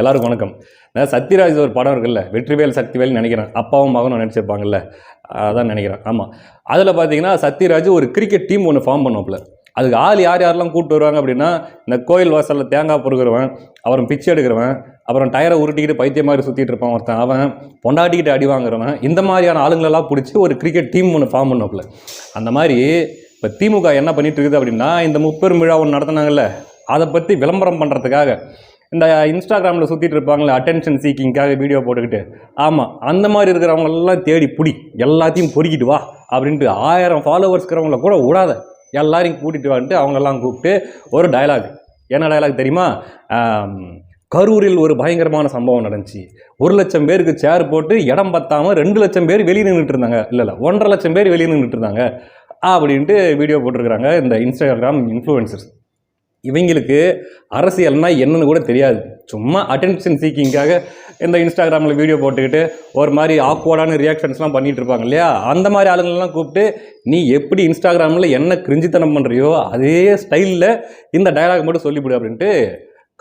எல்லாருக்கும் வணக்கம். நான் சத்யராஜ் ஒரு படம் இருக்குல்ல வெற்றிவேல் சக்திவேல் நினைக்கிறேன். அப்பாவும் மகனும் நினச்சிருப்பாங்கல்ல அதான் நினைக்கிறேன். ஆமாம் அதில் பார்த்தீங்கன்னா சத்யராஜ் ஒரு கிரிக்கெட் டீம் ஒன்று ஃபார்ம் பண்ணுவாப்புல. அதுக்கு ஆள் யார் யாரெல்லாம் கூப்பிட்டு வருவாங்க அப்படின்னா இந்த கோயில் வாசலில் தேங்காய் பொறுக்கிறவன் அப்புறம் பிச்சை எடுக்கிறவன் அப்புறம் டயரை உருட்டிக்கிட்டு பைத்தியம் மாதிரி சுற்றிட்டு இருப்பான் ஒருத்தன். அவன் பொண்டாட்டிக்கிட்டு அடி வாங்குறவன். இந்த மாதிரியான ஆளுங்களெல்லாம் பிடிச்சி ஒரு கிரிக்கெட் டீம் ஒன்று ஃபார்ம் பண்ணோம்ல அந்த மாதிரி இப்போ திமுக என்ன பண்ணிட்டு இருக்குது அப்படின்னா இந்த முப்பெரும் விழா ஒன்று நடத்தினாங்கல்ல அதை பற்றி விளம்பரம் பண்ணுறதுக்காக இந்த இன்ஸ்டாகிராமில் சுற்றிட்டு இருப்பாங்களே அட்டென்ஷன் சீக்கிங்காக வீடியோ போட்டுக்கிட்டு. ஆமாம் அந்த மாதிரி இருக்கிறவங்களெல்லாம் தேடி பிடி எல்லாத்தையும் பொறுக்கிட்டு வா அப்படின்ட்டு ஆயிரம் ஃபாலோவர்ஸ் இருக்கிறவங்கள கூட விடாத. எல்லாரையும் கூட்டிகிட்டு வந்துட்டு அவங்களெல்லாம் கூப்பிட்டு ஒரு டயலாக் என்ன டயலாக் தெரியுமா? கரூரில் ஒரு பயங்கரமான சம்பவம் நடந்துச்சு. ஒரு லட்சம் பேருக்கு சேர் போட்டு இடம் பத்தாமல் ரெண்டு லட்சம் பேர் வெளியே நின்றுட்டு இருந்தாங்க. இல்லை இல்லை ஒன்றரை லட்சம் பேர் வெளியே நின்றுட்டு இருந்தாங்க. அப்படின்ட்டு வீடியோ போட்டிருக்கிறாங்க இந்த இன்ஸ்டாகிராம் இன்ஃப்ளூயன்சர்ஸ் இவங்களுக்கு அரசியல்னா என்னன்னு கூட தெரியாது. சும்மா அட்டென்ஷன் சீக்கிங்காக இந்த இன்ஸ்டாகிராமில் வீடியோ போட்டுக்கிட்டு ஒரு மாதிரி ஆக்வர்டான ரியாக்ஷன்ஸ்லாம் பண்ணிட்டு இருப்பாங்க இல்லையா? அந்த மாதிரி ஆளுங்களெல்லாம் கூப்பிட்டு நீ எப்படி இன்ஸ்டாகிராமில் என்ன கிரிஞ்சித்தனம் பண்ணுறியோ அதே ஸ்டைலில் இந்த டயலாக் மட்டும் சொல்லிவிடு அப்படின்ட்டு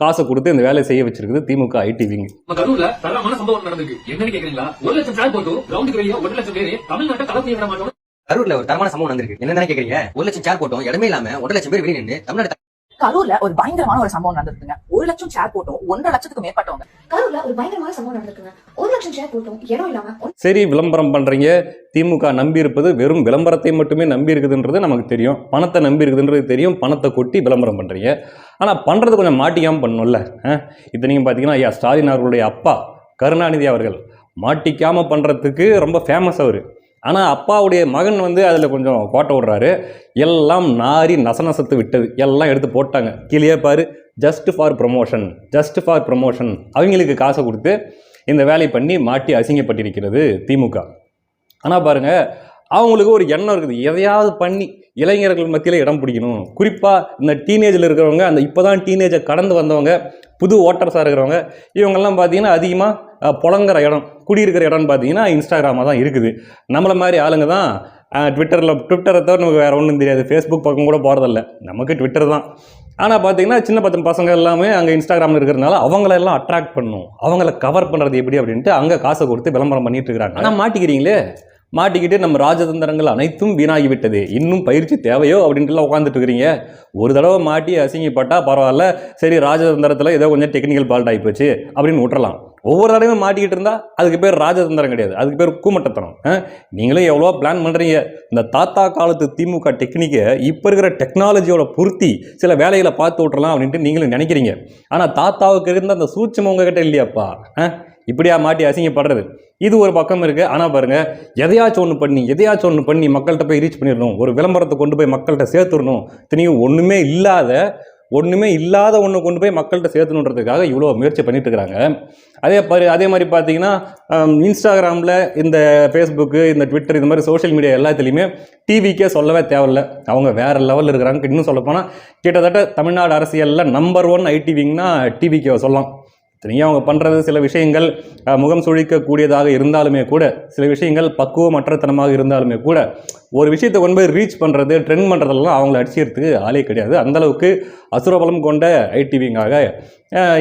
காசை கொடுத்து இந்த வேலையை செய்ய வச்சிருக்குது திமுக ஐடிவிங்க. நம்ம கரூர்ல தரமான சம்பவம் நடந்திருக்கு. என்னன்னு கேக்குறீங்களா? ஒரு லட்சம் சார் போட்டு கிரவுண்டுக்கு வெளியே ஒரு லட்சம் பேரு தமிழ்நாட்டை விட மாட்டோம் கரூர்ல ஒரு தரமான சம்பவம் நடந்திருக்கு. என்ன கேக்குறீங்க? ஒரு லட்சம் சேர் போட்டோம் இடமே இல்லாம ஒன்றரை லட்சம் பேர் வெளியே நின்று தமிழ்நாடு கரூர்ல ஒரு பயங்கரமான ஒரு சம்பவம் நடந்திருக்குங்க. ஒரு லட்சம் சேர் போட்டோம். ஒன்றரை லட்சத்துக்கு மேற்பட்டவங்க. கரூர்ல ஒரு பயங்கரமான சம்பவம் நடந்திருக்குங்க. ஒரு லட்சம் சேர் போட்டோம். இடம் இல்லாம சரி விளம்பரம் பண்ணுறீங்க திமுக நம்பி இருப்பது வெறும் விளம்பரத்தை மட்டுமே நம்பி இருக்குதுன்றது நமக்கு தெரியும். பணத்தை நம்பி இருக்குதுன்றது தெரியும். பணத்தை கொட்டி விளம்பரம் பண்ணுறீங்க ஆனால் பண்ணுறது கொஞ்சம் மாட்டிக்காமல் பண்ணணும்ல இத்தனைக்கும் பார்த்தீங்கன்னா ஐயா ஸ்டாலின் அவர்களுடைய அப்பா கருணாநிதி அவர்கள் மாட்டிக்காமல் பண்ணுறதுக்கு ரொம்ப ஃபேமஸ் அவர். ஆனால் அப்பாவுடைய மகன் வந்து அதில் கொஞ்சம் கோட்டை விடுறாரு. எல்லாம் நாரி நசநசத்து விட்டது. எல்லாம் எடுத்து போட்டாங்க. கீழே பாரு just for promotion just for promotion அவங்களுக்கு காசை கொடுத்து இந்த வேலை பண்ணி மாட்டி அசிங்கப்பட்டிருக்கிறது திமுக. ஆனால் பாருங்க அவங்களுக்கு ஒரு எண்ணம் இருக்குது. எதையாவது பண்ணி இளைஞர்கள் மத்தியில் இடம் பிடிக்கணும். குறிப்பாக இந்த டீனேஜில் இருக்கிறவங்க அந்த இப்போ தான் டீனேஜை கடந்து வந்தவங்க புது ஓட்டர்ஸாக இருக்கிறவங்க இவங்கெல்லாம் பார்த்தீங்கன்னா அதிகமாக புலங்குற இடம் குடியிருக்கிற இடம்னு பார்த்தீங்கன்னா இன்ஸ்டாகிராமாக தான் இருக்குது. நம்மளை மாதிரி ஆளுங்க தான் ட்விட்டரில் ட்விட்டரை தவிர நமக்கு வேறு ஒன்றும் தெரியாது. ஃபேஸ்புக் பக்கம் கூட போகிறதில்ல நமக்கு ட்விட்டர் தான். ஆனால் பார்த்தீங்கன்னா சின்ன பத்து பசங்க எல்லாமே அங்கே இன்ஸ்டாகிராமில் இருக்கிறதுனால அவங்களெல்லாம் அட்ராக்ட் பண்ணும். அவங்கள கவர் பண்ணுறது எப்படி அப்படின்ட்டு அங்கே காசை கொடுத்து விளம்பரம் பண்ணிட்டு இருக்கிறாங்க. ஆனால் மாட்டிக்கிறீங்களே? மாட்டிக்கிட்டு நம்ம ராஜதந்திரங்கள் அனைத்தும் வீணாகிவிட்டது. இன்னும் பயிற்சி தேவையோ அப்படின்ட்டுலாம் உட்காந்துட்டு இருக்கிறீங்க ஒரு தடவை மாட்டி அசிங்கப்பட்டால் பரவாயில்ல. சரி ராஜதந்திரத்தில் ஏதோ கொஞ்சம் டெக்னிக்கல் ஃபால்ட் ஆகி போச்சு அப்படின்னு விட்டுறலாம். ஒவ்வொரு தடவையும் மாட்டிக்கிட்டு இருந்தால் அதுக்கு பேர் ராஜதந்திரம் கிடையாது. அதுக்கு பேர் கூமட்டத்தனம். ஆ? நீங்களும் எவ்வளோ பிளான் பண்ணுறீங்க இந்த தாத்தா காலத்து திமுக டெக்னிக்கை இப்போ இருக்கிற டெக்னாலஜியோட பொருத்தி சில வேலைகளை பார்த்து விட்றலாம் அப்படின்ட்டு நீங்களும் நினைக்கிறீங்க. ஆனால் தாத்தாவுக்கு இருந்த அந்த சூட்சம் உங்ககிட்ட இல்லையாப்பா? ஆ? இப்படியா மாட்டி அசிங்கப்படுறது? இது ஒரு பக்கம் இருக்குது ஆனால் பாருங்க எதையாச்சும் ஒன்று பண்ணி எதையாச்சும் ஒன்று பண்ணி மக்கள்கிட்ட போய் ரீச் பண்ணிடணும். ஒரு விளம்பரத்தை கொண்டு போய் மக்கள்கிட்ட சேர்த்துடணும். இத்தனையும் ஒன்றுமே இல்லாத ஒன்றுமே இல்லாத ஒன்று கொண்டு போய் மக்கள்கிட்ட சேர்த்தணுன்றதுக்காக இவ்வளோ முயற்சி பண்ணிட்டு இருக்கிறாங்க அதே பாரு அதே மாதிரி பார்த்தீங்கன்னா இன்ஸ்டாகிராமில் இந்த ஃபேஸ்புக்கு இந்த ட்விட்டர் இந்த மாதிரி சோஷியல் மீடியா எல்லாத்துலேயுமே டிவிக்கே சொல்லவே தேவையில்ல. அவங்க வேறு லெவலில் இருக்கிறாங்க இன்னும் சொல்லப்போனால் கிட்டத்தட்ட தமிழ்நாடு அரசியலில் நம்பர் ஒன் ஐடிவிங்னா டிவிக்கே சொல்லலாம். தனியாக அவங்க பண்ணுறது சில விஷயங்கள் முகம் சுழிக்கக்கூடியதாக இருந்தாலுமே கூட சில விஷயங்கள் பக்குவமற்றத்தனமாக இருந்தாலுமே கூட ஒரு விஷயத்தை கொண்டு போய் ரீச் பண்ணுறது ட்ரெண்ட் பண்ணுறதெல்லாம் அவங்கள அடிச்சிக்கிறதுக்கு ஆளே கிடையாது. அந்தளவுக்கு அசுரபலம் கொண்ட ஐடிவிங்காக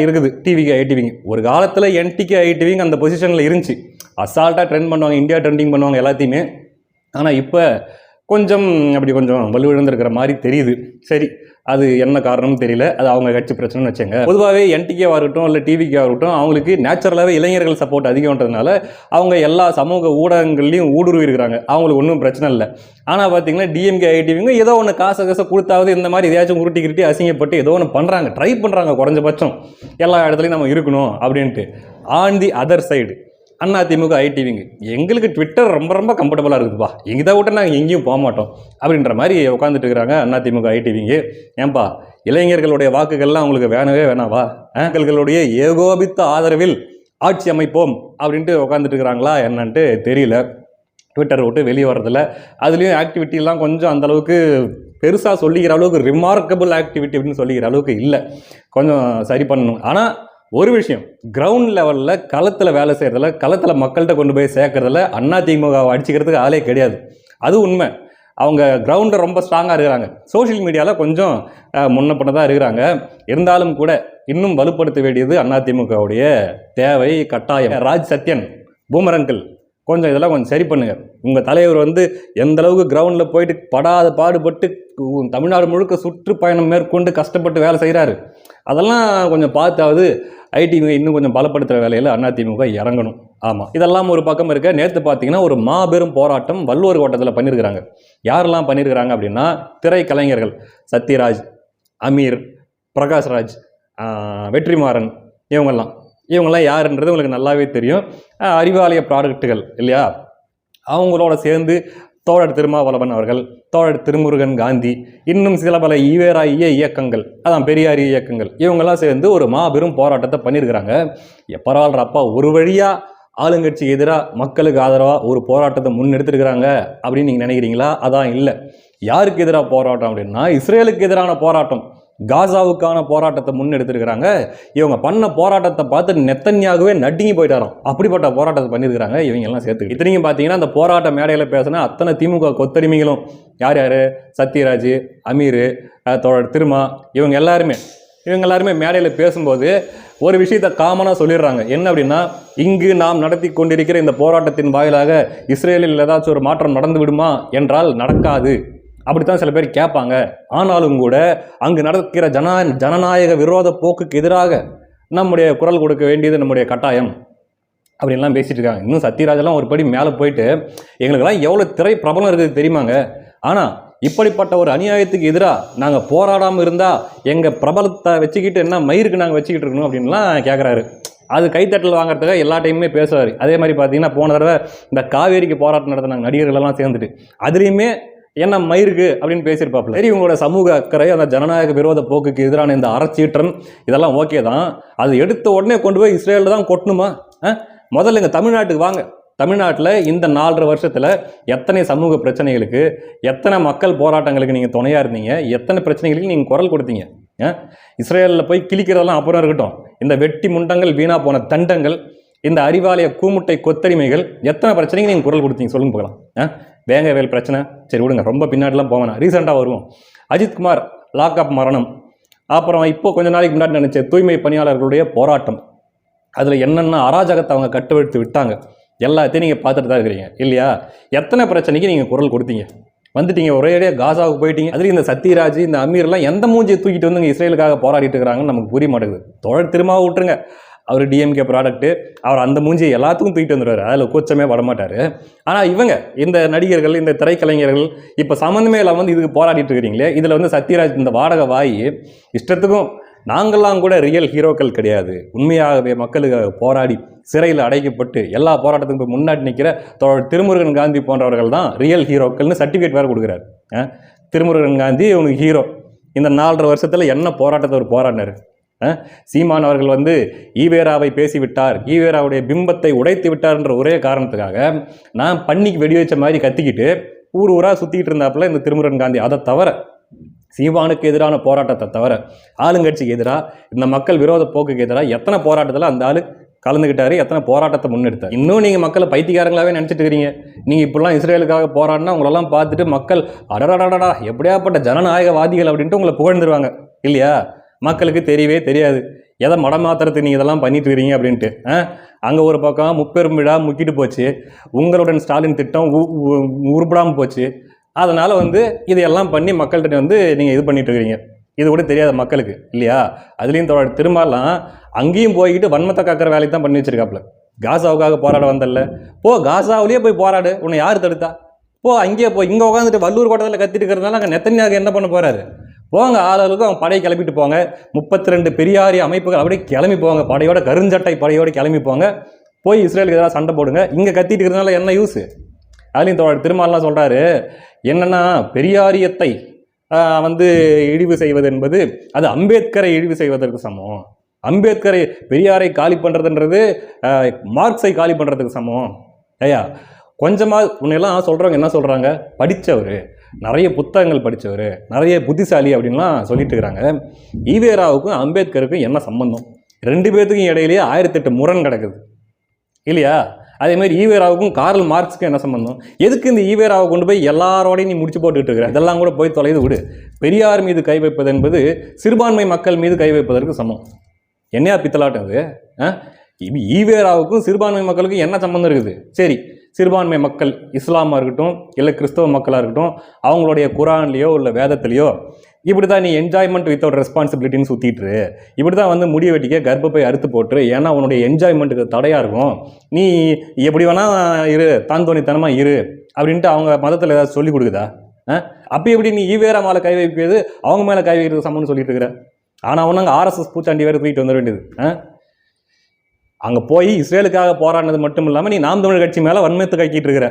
இருக்குது. டிவிக்கு ஐடிவிங் ஒரு காலத்தில் என்டிக்கு ஐடிவிங் அந்த பொசிஷனில் இருந்துச்சு. அசால்ட்டாக ட்ரெண்ட் பண்ணுவாங்க இந்தியா ட்ரெண்டிங் பண்ணுவாங்க எல்லாத்தையுமே. ஆனால் இப்போ கொஞ்சம் அப்படி கொஞ்சம் வலுவிழந்திருக்கிற மாதிரி தெரியுது. சரி அது என்ன காரணம்னு தெரியல. அது அவங்க கட்சி பிரச்சனைன்னு வச்சுங்க பொதுவாகவே என்டிகேவாக இருக்கட்டும் இல்லை டிவிக்காக இருக்கட்டும் அவங்களுக்கு நேச்சுரலாகவே இளைஞர்கள் சப்போர்ட் அதிகம்ன்றதுனால அவங்க எல்லா சமூக ஊடகங்கள்லையும் ஊடுருவி இருக்கிறாங்க. அவங்களுக்கு ஒன்றும் பிரச்சனை இல்லை. ஆனால் பார்த்தீங்கன்னா டிஎம்கே ஐடிவிங்க ஏதோ ஒன்று காசு காசை கொடுத்தாவது இந்த மாதிரி எதையாச்சும் உருட்டி கிருட்டி அசிங்கப்பட்டு ஏதோ ஒன்று பண்ணுறாங்க ட்ரை பண்ணுறாங்க குறைஞ்சபட்சம். எல்லா இடத்துலையும் நம்ம இருக்கணும் அப்படின்ட்டு. ஆன் தி அதர் சைடு அண்ணா திமுக ஐடிவிங்க எங்களுக்கு ட்விட்டர் ரொம்ப ரொம்ப கம்ஃபர்டபுளாக இருக்குதுப்பா. எங்க தான் விட்டு நாங்கள் எங்கேயும் போக மாட்டோம். அப்படின்ற மாதிரி உட்காந்துட்டு இருக்கிறாங்க அண்ணா திமுக ஐடிவிங்க ஏன்பா இளைஞர்களுடைய வாக்குகள்லாம் அவங்களுக்கு வேணவே வேணாவா? மக்கள்களுடைய ஏகோபித்த ஆதரவில் ஆட்சி அமைப்போம் அப்படின்ட்டு உட்காந்துட்டு இருக்கிறாங்களா என்னன்ட்டு தெரியல. ட்விட்டர் விட்டு வெளியே வர்றதில்ல. அதுலேயும் ஆக்டிவிட்டிலாம் கொஞ்சம் அந்தளவுக்கு பெருசாக சொல்லிக்கிற அளவுக்கு ரிமார்க்கபிள் ஆக்டிவிட்டி அப்படின்னு சொல்லிக்கிற அளவுக்கு இல்லை. கொஞ்சம் சரி பண்ணணும். ஆனால் ஒரு விஷயம் கிரவுண்ட் லெவலில் களத்தில் வேலை செய்கிறதுல களத்தில் மக்கள்கிட்ட கொண்டு போய் சேர்க்குறதுல அண்ணா திமுகவை அடிச்சுக்கிறதுக்கு ஆளே கிடையாது. அது உண்மை. அவங்க கிரவுண்டில் ரொம்ப ஸ்ட்ராங்காக இருக்கிறாங்க. சோஷியல் மீடியாவில் கொஞ்சம் அஹ், முன்ன தான் இருக்கிறாங்க. இருந்தாலும் கூட இன்னும் வலுப்படுத்த வேண்டியது அதிமுகவுடைய தேவை கட்டாயம். ராஜ் சத்யன் பூமரங்கிள் கொஞ்சம் இதெல்லாம் கொஞ்சம் சரி பண்ணுங்கள் உங்கள் தலைவர் வந்து எந்த அளவுக்கு கிரவுண்டில் போயிட்டு படாத பாடுபட்டு தமிழ்நாடு முழுக்க சுற்றுப்பயணம் மேற்கொண்டு கஷ்டப்பட்டு வேலை செய்கிறாரு அதெல்லாம் கொஞ்சம் பார்த்தாவது ஐடி இன்னும் கொஞ்சம் பலப்படுத்துகிற வேலையில் அதிமுக இறங்கணும். ஆமாம் இதெல்லாம் ஒரு பக்கம் இருக்க. நேற்று பார்த்தீங்கன்னா ஒரு மாபெரும் போராட்டம் வள்ளுவர் கோட்டத்தில் பண்ணியிருக்கிறாங்க யாரெல்லாம் பண்ணியிருக்கிறாங்க அப்படின்னா திரைக்கலைஞர்கள் சத்யராஜ் அமீர் பிரகாஷ்ராஜ் வெற்றிமாறன் இவங்கெல்லாம். இவங்கெல்லாம் யாருன்றது உங்களுக்கு நல்லாவே தெரியும். அறிவாலய ப்ராடக்ட்டுகள் இல்லையா? அவங்களோட சேர்ந்து தோழர் திருமாவளவன் அவர்கள் தோழர் திருமுருகன் காந்தி இன்னும் சில பல ஈவேராய இயக்கங்கள் அதான் பெரியார் இயக்கங்கள் இவங்கெல்லாம் சேர்ந்து ஒரு மாபெரும் போராட்டத்தை பண்ணியிருக்கிறாங்க. எப்பரால் அப்பா ஒரு வழியாக ஆளுங்கட்சிக்கு எதிராக மக்களுக்கு ஆதரவாக ஒரு போராட்டத்தை முன்னெடுத்திருக்கிறாங்க அப்படின்னு நீங்கள் நினைக்கிறீங்களா? அதான் இல்லை. யாருக்கு எதிராக போராட்டம் அப்படின்னா இஸ்ரேலுக்கு எதிரான போராட்டம். காசாவுக்கான போராட்டத்தை முன்னெடுத்திருக்கிறாங்க. இவங்க பண்ண போராட்டத்தை பார்த்து நெத்தன்யாகவே நடுங்கி போயிட்டாராம். அப்படிப்பட்ட போராட்டத்தை பண்ணியிருக்கிறாங்க. இவங்கெல்லாம் சேர்த்து இத்தனைக்கும் பார்த்தீங்கன்னா அந்த போராட்ட மேடையில் பேசினா அத்தனை திமுக கொத்தடிமைகளும். யார் யார்? சத்யராஜ் அமீர் தோழர் திருமா இவங்க எல்லாருமே. இவங்க எல்லாருமே மேடையில் பேசும்போது ஒரு விஷயத்தை காமனாக சொல்லிடுறாங்க. என்ன அப்படின்னா இங்கு நாம் நடத்தி கொண்டிருக்கிற இந்த போராட்டத்தின் வாயிலாக இஸ்ரேலில் ஏதாச்சும் ஒரு மாற்றம் நடந்து விடுமா? என்றால் நடக்காது. அப்படித்தான் சில பேர் கேட்பாங்க. ஆனாலும் கூட அங்கு நடக்கிற ஜனா ஜனநாயக விரோத போக்குக்கு எதிராக நம்முடைய குரல் கொடுக்க வேண்டியது நம்முடைய கட்டாயம். அப்படின்லாம் பேசிகிட்டு இருக்காங்க. இன்னும் சத்யராஜெல்லாம் ஒரு படி மேலே போயிட்டு எங்களுக்கெல்லாம் எவ்வளோ திரை பிரபலம் இருக்குது தெரியுமாங்க? ஆனால் இப்படிப்பட்ட ஒரு அநியாயத்துக்கு எதிராக நாங்கள் போராடாமல் இருந்தால் எங்கள் பிரபலத்தை வச்சுக்கிட்டு என்ன மயிருக்கு நாங்கள் வச்சுக்கிட்டு இருக்கணும் அப்படின்லாம் கேட்குறாரு அது கைத்தட்டல் வாங்குறதுக்காக எல்லா டைமுமே பேசுவார் அதே மாதிரி பார்த்தீங்கன்னா போன தடவை இந்த காவேரிக்கு போராட்டம் நடத்தினாங்க நடிகர்களெல்லாம் சேர்ந்துட்டு அதுலேயுமே என்ன மயிருக்கு அப்படின்னு பேசியிருப்பாப்புல. சரி உங்களோட சமூக அக்கறை அந்த ஜனநாயக விரோத போக்குக்கு எதிரான இந்த அறச்சீற்றம் இதெல்லாம் ஓகே தான். அது எடுத்த உடனே கொண்டு போய் இஸ்ரேலில் தான் கொட்டணுமா? ஆ? முதல்ல இங்கே தமிழ்நாட்டுக்கு வாங்க. தமிழ்நாட்டில் இந்த நாலரை வருஷத்தில் எத்தனை சமூக பிரச்சனைகளுக்கு எத்தனை மக்கள் போராட்டங்களுக்கு நீங்கள் துணையாக இருந்தீங்க எத்தனை பிரச்சனைகளுக்கு நீங்கள் குரல் கொடுத்தீங்க? ஆ? இஸ்ரேலில் போய் கிழிக்கிறதெல்லாம் அப்புறம் இருக்கட்டும். இந்த வெட்டி முண்டங்கள் வீணாக போன தண்டங்கள் இந்த அறிவாலய கூமுட்டை கொத்தரிமைகள் எத்தனை பிரச்சனைக்கு நீங்கள் குரல் கொடுத்தீங்க சொல்லுங்க போகலாம். ஆ? வேங்க வேல் பிரச்சனை. சரி விடுங்க. ரொம்ப பின்னாடிலாம் போவேனா ரீசெண்டாக வருவோம். அஜித்குமார் லாக்அப் மரணம். அப்புறம் இப்போ கொஞ்ச நாளைக்கு முன்னாடி நினச்ச தூய்மை பணியாளர்களுடைய போராட்டம். அதில் என்னென்ன அராஜகத்தை அவங்க கட்டுவிழ்த்து விட்டாங்க? எல்லாத்தையும் நீங்கள் பார்த்துட்டு தான் இருக்கிறீங்க. இல்லையா? எத்தனை பிரச்சனைக்கு நீங்கள் குரல் கொடுத்தீங்க? வந்துட்டீங்க. ஒரேடியாக காசாவுக்கு போயிட்டீங்க. அதுலேயும் இந்த சத்யராஜ் இந்த அமீர்லாம் எந்த மூஞ்சியை தூக்கிட்டு வந்து இங்கே இஸ்ரேலுக்காக போராடிட்டு இருக்கிறாங்கன்னு நமக்கு புரிய மாட்டேங்குது. தொழில் திரும்ப விட்டுருங்க. அவர் டிஎம்கே ப்ராடக்ட்டு அவர் அந்த மூஞ்சியை எல்லாத்துக்கும் தூக்கிட்டு வந்துடுவார் அதில் கூச்சமே படமாட்டார். ஆனால் இவங்க இந்த நடிகர்கள் இந்த திரைக்கலைஞர்கள் இப்போ சம்மந்தமே இல்லாமல் வந்து இதுக்கு போராடிட்டு இருக்கிறீங்களே இதில் வந்து சத்யராஜ் இந்த வாடகை வாய் இஷ்டத்துக்கும் நாங்கள்லாம் கூட ரியல் ஹீரோக்கள் கிடையாது. உண்மையாகவே மக்களுக்காக போராடி சிறையில் அடைக்கப்பட்டு எல்லா போராட்டத்துக்கும் முன்னாடி நிற்கிற தோழர் திருமுருகன் காந்தி போன்றவர்கள் தான் ரியல் ஹீரோக்கள்னு சர்டிஃபிகேட் வேறு கொடுக்குறாரு. திருமுருகன் காந்தி உனக்கு ஹீரோ இந்த நாலரை வருஷத்தில் என்ன போராட்டத்தை அவர் போராடினார்? சீமான் அவர்கள் வந்து ஈவேராவை பேசிவிட்டார். ஈவேராவுடைய பிம்பத்தை உடைத்து விட்டார்ன்ற ஒரே காரணத்துக்காக நான் பண்ணிக்கு வெடி வச்ச மாதிரி கத்திக்கிட்டு ஊர் ஊராக சுற்றிக்கிட்டு இருந்தாப்புல இந்த திருமுருகன் காந்தி. அதை தவிர சீமானுக்கு எதிரான போராட்டத்தை தவிர ஆளுங்கட்சிக்கு எதிராக இந்த மக்கள் விரோத போக்குக்கு எதிராக எத்தனை போராட்டத்தில் அந்த ஆளு கலந்துக்கிட்டாரு எத்தனை போராட்டத்தை முன்னெடுத்தார். இன்னும் நீங்கள் மக்களை பைத்தியக்காரங்களாகவே நினச்சிட்டு இருக்கிறீங்க. நீங்கள் இப்படிலாம் இஸ்ரேலுக்காக போராடினா உங்களெல்லாம் பார்த்துட்டு மக்கள் அடடடடா எப்படியாப்பட்ட ஜனநாயகவாதிகள் அப்படின்ட்டு உங்களை புகழ்ந்துருவாங்க. இல்லையா? மக்களுக்கு தெரியவே தெரியாது. எதை மடமாத்திரத்துக்கு நீங்கள் இதெல்லாம் பண்ணிட்டு இருக்கிறீங்க அப்படின்ட்டு. அங்கே ஒரு பக்கம் முப்பெரும் விழா முக்கிட்டு போச்சு. உங்களுடன் ஸ்டாலின் திட்டம் உருப்படாமல் போச்சு. அதனால் வந்து இதையெல்லாம் பண்ணி மக்கள்கிட்ட வந்து நீங்கள் இது பண்ணிட்டு இருக்கிறீங்க இது கூட தெரியாத மக்களுக்கு இல்லையா? அதுலேயும் தோழர் திரும்பலாம் அங்கேயும் போய்கிட்டு வன்மத்தை காக்கிற வேலையை தான் பண்ணி வச்சிருக்காப்புல. காசாவுக்காக போராட வந்தல போ காசாவிலேயே போய் போராடு. உன்னை யார் தடுத்தா? போ அங்கேயே போ. இங்கே உட்காந்துட்டு வல்லூர் கோட்டத்தில் கத்திட்டு இருக்கிறதுனால அங்கே நெத்தனியாக என்ன பண்ண போகிறாரு போங்க ஆளுக்கும் அவங்க படையை கிளப்பிட்டு போங்க. முப்பத்தி ரெண்டு பெரியாரிய அமைப்புகள் அப்படியே கிளம்பி போங்க. படையோட கருஞ்சட்டை படையோட கிளம்பி போங்க. போய் இஸ்ரேலுக்கு எதிராக சண்டை போடுங்க. இங்கே கத்திட்டு இருக்கிறதுனால என்ன யூஸ் அதுலேயும் தோழர் திருமாலாம் சொல்கிறாரு என்னன்னா பெரியாரியத்தை வந்து இழிவு செய்வது என்பது அது அம்பேத்கரை இழிவு செய்வதற்கு சமம். அம்பேத்கரை பெரியாரை காலி பண்ணுறதுன்றது மார்க்ஸை காலி பண்ணுறதுக்கு சமம். ஐயா கொஞ்சமாக உன்னையெல்லாம் சொல்கிறவங்க என்ன சொல்கிறாங்க படித்தவர் நிறைய புத்தகங்கள் படித்தவர் நிறைய புத்திசாலி அப்படின்லாம் சொல்லிட்டு இருக்கிறாங்க ஈவேராவுக்கும் அம்பேத்கருக்கும் என்ன சம்பந்தம்? ரெண்டு பேர்த்துக்கும் இடையிலேயே ஆயிரத்தெட்டு முரண் கிடக்குது. இல்லையா? அதே மாதிரி ஈவேராவுக்கும் கார்ல் மார்க்ஸுக்கும் என்ன சம்பந்தம்? எதுக்கு இந்த ஈவேராவை கொண்டு போய் எல்லாரோடையும் நீ முடிச்சு போட்டுக்கிட்டு இருக்கிற இதெல்லாம் கூட போய் தொலைது விடு. பெரியார் மீது கை வைப்பது என்பது சிறுபான்மை மக்கள் மீது கை வைப்பதற்கு சமம். என்னையா பித்தலாட்டம் இது? ஆ? ஈவேராவுக்கும் சிறுபான்மை மக்களுக்கும் என்ன சம்பந்தம் இருக்குது? சரி சிறுபான்மை மக்கள் இஸ்லாமாக இருக்கட்டும் இல்லை கிறிஸ்தவ மக்களாக இருக்கட்டும் அவங்களுடைய குரான்லேயோ இல்லை வேதத்துலேயோ இப்படி தான் நீ என்ஜாய்மெண்ட் வித்தவுட் ரெஸ்பான்சிபிலிட்டின்னு சுற்றிட்டு இப்படி தான் வந்து முடி வெட்டிக்க கர்ப்பப்பை அறுத்து போட்டு ஏன்னா உன்னுடைய என்ஜாய்மெண்ட்டுக்கு தடையாக இருக்கும். நீ எப்படி வேணால் இரு தாந்தோணித்தனமாக இரு அப்படின்ட்டு அவங்க மதத்தில் ஏதாவது சொல்லி கொடுக்குதா? ஆ? அப்போ எப்படி நீ ஈவேரா மேலே கை வைக்கிறது அவங்க மேலே கை வைக்கிறது சமம்னு சொல்லிட்டு இருக்கிற ஆனால் அவனாங்க ஆர்எஸ்எஸ் பூச்சாண்டி வேறு தூக்கிட்டு வந்துட வேண்டியது. ஆ? அங்கே போய் இஸ்ரேலுக்காக போராடினது மட்டும் இல்லாமல் நீ நாம் தமிழ் கட்சி மேலே வன்மத்தை கக்கிட்டு இருக்கிற.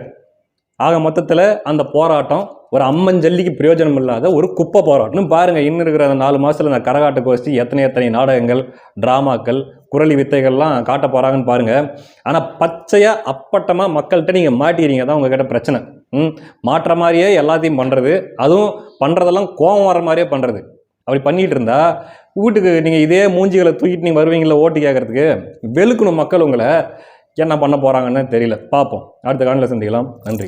ஆக மொத்தத்தில் அந்த போராட்டம் ஒரு அம்மன் ஜல்லிக்கு பிரயோஜனம் இல்லாத ஒரு குப்பை போராட்டம். பாருங்கள் இன்னும் இருக்கிற அந்த நாலு மாதத்தில் அந்த கரகாட்ட கோஷ்டி எத்தனை எத்தனை நாடகங்கள் டிராமாக்கள் குரலி வித்தைகள்லாம் காட்ட போகிறாங்கன்னு பாருங்கள் ஆனால் பச்சையாக அப்பட்டமாக மக்கள்கிட்ட நீங்கள் மாட்டிக்கிறீங்க. தான் உங்ககிட்ட பிரச்சனை. ம் மாற்ற மாதிரியே எல்லாத்தையும் பண்ணுறது அதுவும் பண்ணுறதெல்லாம் கோபம் வர மாதிரியே பண்ணுறது அப்படி பண்ணிகிட்டு இருந்தால் வீட்டுக்கு நீங்கள் இதே மூஞ்சிகளை தூக்கிட்டு நீங்கள் வருவீங்களா ஓட்டு கேட்கறதுக்கு வெளுக்கணும் மக்கள் உங்களை. என்ன பண்ண போகிறாங்கன்னு தெரியல. பார்ப்போம். அடுத்த காலையில் சந்திக்கலாம். நன்றி.